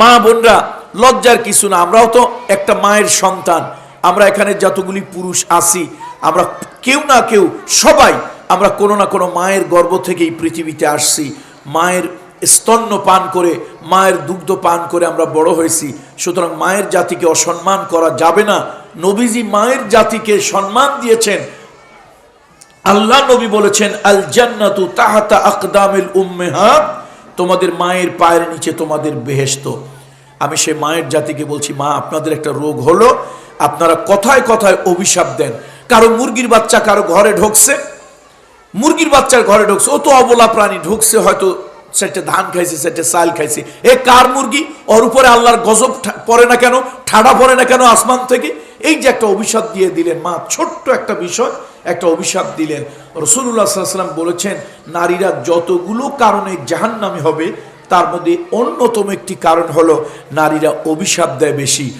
মা বোনরা, লজ্জার কিছু না, আমরাও তো একটা মায়ের সন্তান। আমরা এখানে যতগুলি পুরুষ আছি, আমরা কেউ না কেউ, সবাই আমরা কোনো না কোনো মায়ের গর্ভ থেকেই পৃথিবীতে আসছি। মায়ের স্তন্য পান করে, মায়ের দুগ্ধ পান করে আমরা বড় হয়েছি। সুতরাং মায়ের জাতিকে অসম্মান করা যাবে না। নবীজি মায়ের জাতিকে সম্মান দিয়েছেন। আল্লাহ নবী বলেছেন, আল জান্নাতু তাহাতা আকদামিল উম্মেহাত তোমাদের মায়ের পায়ের নিচে তোমাদের বেহেশত। আমি সে মায়ের জাতিকে বলছি, মা, আপনাদের একটা রোগ হলো, আপনারা কথায় কথায় অভিশাপ দেন। কারও মুরগির বাচ্চা কারও ঘরে ঢুকছে, মুরগির বাচ্চার ঘরে ঢুকছে, ও তো অবলা প্রাণী, ঢুকছে হয়তো সেটা ধান খাইছে, সেটা চাল খাইছে। এ কার মুরগি? ওর উপরে আল্লাহর গজব পড়ে না কেন? ঠাডা পড়ে না কেন আসমান থেকে? এই যে একটা অভিশাপ দিয়ে দিলেন, মা, ছোট্ট একটা বিষয়, একটা অভিশাপ দিলেন। রসুল্লাহ সাল্লাম বলেছেন, নারীরা যতগুলো কারণে জাহান্নামি হবে, তার মধ্যে অন্যতম একটি কারণ হলো, নারীরা অভিশাপ দেয় বেশি।